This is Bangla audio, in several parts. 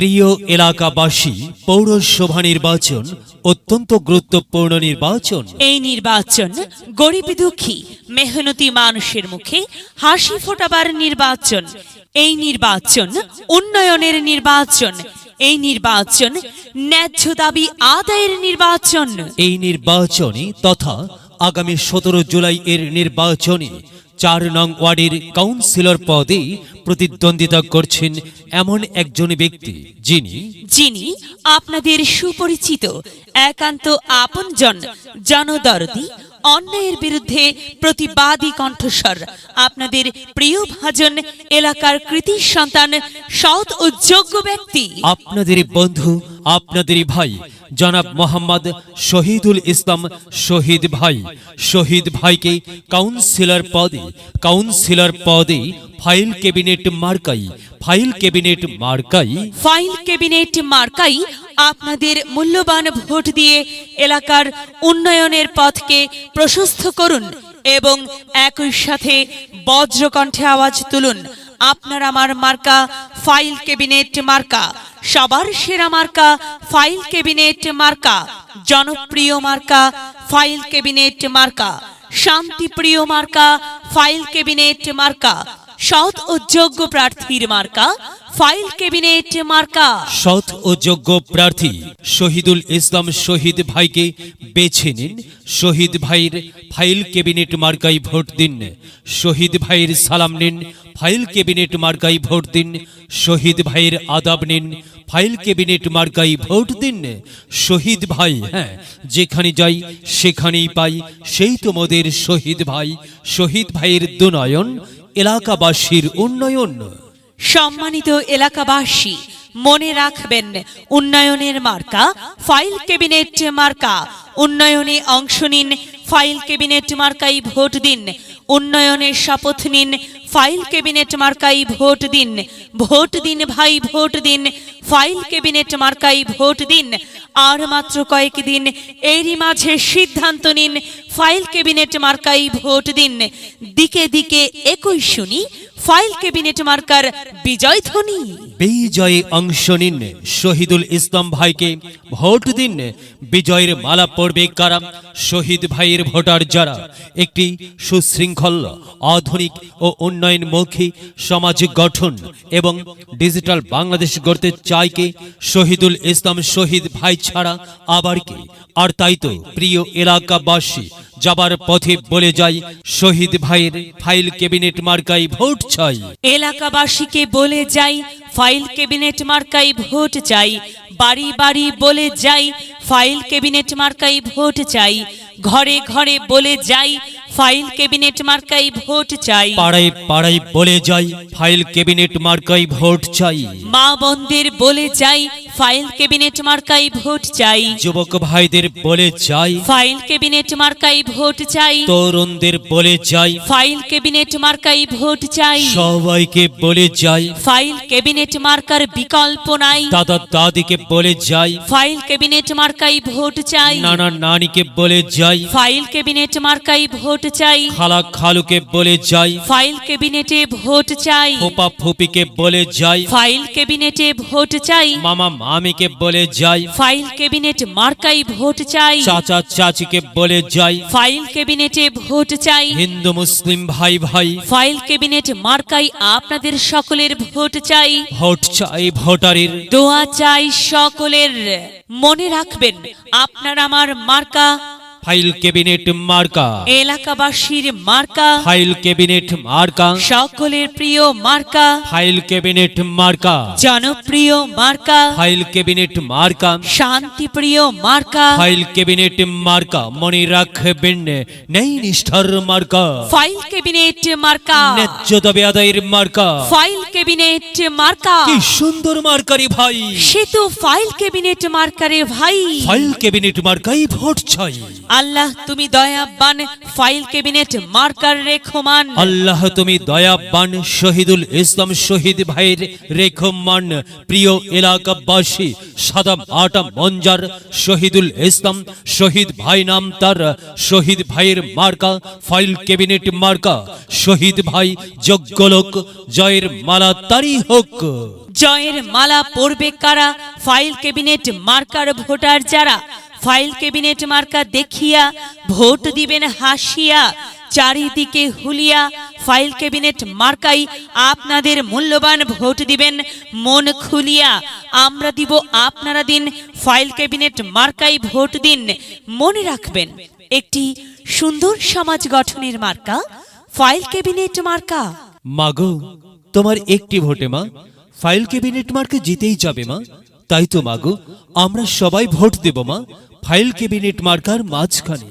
প্রিয় এলাকাবাসী পৌরসভা নির্বাচন অত্যন্ত গুরুত্বপূর্ণ নির্বাচন। এই নির্বাচন গরিব দুঃখী মেহনতি মানুষের মুখে হাসি ফোটাবার নির্বাচন। এই নির্বাচন উন্নয়নের নির্বাচন। এই নির্বাচন ন্যায্য দাবি আদায়ের নির্বাচন। এই নির্বাচনে তথা আগামী সতেরো জুলাই এর নির্বাচনে চার নং ওয়ার্ডের কাউন্সিলর পদে প্রতিদ্বন্দ্বিতা করছেন এমন একজন ব্যক্তি যিনি যিনি আপনাদের সুপরিচিত একান্ত আপনজন জনদরদি অন্যায়ের বিরুদ্ধে প্রতিবাদী কণ্ঠস্বর। আপনাদের প্রিয় ভাজন এলাকার কৃতি সন্তান সৎ ও যোগ্য ব্যক্তি। আপনাদের বন্ধু আপনাদের ভাই জনাব মোহাম্মদ শহীদুল ইসলাম শহীদ ভাই। শহীদ ভাইকে কাউন্সিলর পদে কাউন্সিলর পদে ফাইল ক্যাবিনেট মার্কাই, ফাইল ক্যাবিনেট মার্কাই। ফাইল ক্যাবিনেট মার্কাই আপনাদের মূল্যবান ভোট দিয়ে এলাকার উন্নয়নের পথকে প্রশস্ত করুন এবং একই সাথে বজ্রকণ্ঠে আওয়াজ তুলুন। আপনার আমার মার্কা, ফাইল ক্যাবিনেট মার্কা। সবার সেরা মার্কা, ফাইল ক্যাবিনেট মার্কা। জনপ্রিয় মার্কা, ফাইল ক্যাবিনেট মার্কা। শান্তিপ্রিয় মার্কা, ফাইল ক্যাবিনেট মার্কা। সৎ ও যোগ্য প্রার্থীর মার্কা। ফাইল ক্যাবিনেট মার্কা সৎ ও যোগ্য প্রার্থী শহীদুল ইসলাম শহীদ ভাইকে বেছে নিন। শহীদ ভাইয়ের ফাইল ক্যাবিনেট মার্কাই ভোট দিন। শহীদ ভাইয়ের সালাম নিন। ফাইল ক্যাবিনেট মার্কাই ভোট দিন। শহীদ ভাইয়ের আদাব নিন। ফাইল ক্যাবিনেট মার্কাই ভোট দিন। শহীদ ভাই হ্যাঁ যেখানে যাই, সেখানেই পাই। সেই তোমাদের শহীদ ভাই। শহীদ ভাইয়ের দুনয়ন, এলাকাবাসীর উন্নয়ন। সম্মানিত এলাকাবাসী, মনে রাখবেন, উন্নয়নের মার্কা, ফাইল ক্যাবিনেট মার্কা। উন্নয়নে অংশ নিন, ফাইল ক্যাবিনেট মার্কাই ভোট দিন। উন্নয়নের শপথ নিন, ফাইল ক্যাবিনেট মার্কাই ভোট দিন। ভোট দিন ভাই, ভোট দিন। ফাইল ক্যাবিনেট মার্কাই ভোট দিন। আর মাত্র কয়েক দিন, এরই মাঝে সিদ্ধান্ত নিন, ফাইল ক্যাবিনেট মার্কাই ভোট দিন। দিকে দিকে একই শুনি ফাইল ক্যাবিনেট মার্কার বিজয় ধ্বনি বিজয়ে অংশ নিন শহীদুল ইসলাম ভাইকে, ভোট দিন বিজয়ের মালা পড়বে কারা? শহীদ ভাইয়ের ভোটার যারা? একটি সুশৃঙ্খল, আধুনিক ও উন্নয়নমুখী সমাজ গঠন এবং ডিজিটাল বাংলাদেশ গড়তে চায় কে? শহীদুল ইসলাম শহীদ ভাই ছাড়া আবার কে? আর তাই তো প্রিয় এলাকাবাসী যাবার পথে বলে যাই শহীদ ভাইয়ের ফাইল ক্যাবিনেট মার্কাই ভোট চাই। এলাকাবাসীকে বলে যাই ফাইল ক্যাবিনেট মার্কাই ভোট চাই। বাড়ি বাড়ি বলে যাই ফাইল ক্যাবিনেট মার্কাই ভোট চাই। ঘরে ঘরে বলে যাই ফাইল ক্যাবিনেট মার্কাই ভোট চাই। পাড়ায় পাড়ায় বলে যাই ফাইল ক্যাবিনেট মার্কাই ভোট চাই। মা বন্ধের বলে যাই ফাইল ক্যাবিনেট মার্কাই ভোট চাই। যুবক ভাইদের বলে যাই। ফাইল ক্যাবিনেট মার্কাই ভোট চাই। তরুণদের বলে যাই। ফাইল ক্যাবিনেট মার্কাই ভোট চাই। সবাইকে বলে যাই। ফাইল ক্যাবিনেট মার্কার বিকল্প নাই। দাদা দাদিকে বলে যাই। ফাইল ক্যাবিনেট মার্কাই ভোট চাই। নানা নানিকে বলে যাই। ফাইল ক্যাবিনেট মার্কাই ভোট চাই। খালা খালুকে বলে যাই। ফাইল ক্যাবিনেটে ভোট চাই। ফোপা ফুপিকে বলে যাই। ফাইল ক্যাবিনেটে ভোট চাই। মামা মামিকে বলে যাই। ফাইল ক্যাবিনেট মার্কাই ভোট চাই। চাচা চাচিকে বলে যাই। ফাইল ক্যাবিনেটে ভোট চাই। হিন্দু মুসলিম ভাই ভাই। ফাইল ক্যাবিনেট মার্কাই আপনাদের সকলের ভোট চাই। ভোট চাই ভোটারের। দোয়া চাই সকলের। মনে রাখবেন আপনার আমার মার্কা ফাইল ক্যাবিনেট মার্কা। এলাকাবাসীর মার্কা। ফাইল ক্যাবিনেট মার্কা। সকলের প্রিয় মার্কা। ফাইল ক্যাবিনেট মার্কা। জনপ্রিয় মার্কা। ফাইল ক্যাবিনেট মার্কা। শান্তিপ্রিয় মার্কা। ফাইল ক্যাবিনেট মার্কা মনে রাখবেন নেই নিষ্ঠার মার্কা। ফাইল ক্যাবিনেট মার্কা। ন্যায্য দাবি আদায়ের মার্কা। ফাইল ক্যাবিনেট মার্কা। কি সুন্দর মার্কারি ভাই। সে তো ফাইল ক্যাবিনেট মার্কারে ভাই। ফাইল ক্যাবিনেট মার্কাই ভোট চাই। আল্লাহ তুমি দয়াবান ফাইল ক্যাবিনেট মার্কার রেখমান। আল্লাহ তুমি দয়াবান শহীদুল ইসলাম শহীদ ভাইয়ের রেখমান। প্রিয় এলাকাবাসী সাদাম আটা মঞ্জার শহীদুল ইসলাম শহীদ ভাই নাম তার। শহীদ ভাইয়ের মার্কা ফাইল ক্যাবিনেট মার্কা। শহীদ ভাই যোগ্য লোক জয়ের মালা তারি হোক। জয়ের মালা পড়বে কারা? ফাইল ক্যাবিনেট মার্কার ভোটার যারা? ফাইল ক্যাবিনেট মার্কা দেখিয়া, ভোট দিবেন হাসিয়া, চারিদিকে হুলিয়া, ফাইল ক্যাবিনেট মার্কাই আপনাদের মূল্যবান ভোট দিবেন, মন খুলিয়া, আমরা দিব আপনারা দিন, ফাইল ক্যাবিনেট মার্কাই ভোট দিন, মনে রাখবেন, একটি সুন্দর সমাজ গঠনের মার্কা, ফাইল ক্যাবিনেট মার্কা। মাগো, তোমার একটি ভোটে মা, ফাইল ক্যাবিনেট মার্কে জিতেই যাবে মা, তাই তো মাগো, আমরা সবাই ভোট দেব মা ফাইল ক্যাবিনেট মার্কার মাঝখানে।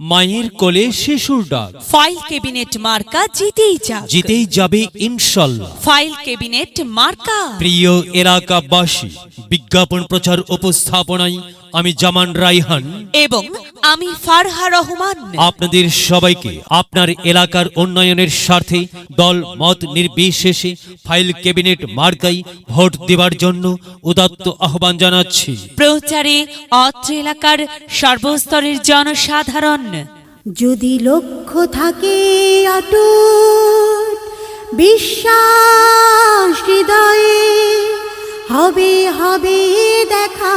মায়ের কোলে শিশুর ডাক। ফাইল ক্যাবিনেট মার্কা জিতেই যাক। জিতেই যাবে ইনশাল্লাহ। ফাইল ক্যাবিনেট মার্কা। প্রিয় এলাকাবাসী বিজ্ঞাপন প্রচার উপস্থাপনায় আমি জামান রাইহান এবং আমি ফারহা রহমান। আপনাদের সবাইকে আপনার এলাকার উন্নয়নের স্বার্থে দল মত নির্বিশেষে ফাইল ক্যাবিনেট মার্কাই ভোট দেওয়ার জন্য উদাত্ত আহ্বান জানাচ্ছি। প্রচারে অত্র এলাকার সর্বস্তরের জনসাধারণ। যদি লক্ষ্য থাকে অটুট বিশ্বাস হৃদয়ে হবে হবে দেখা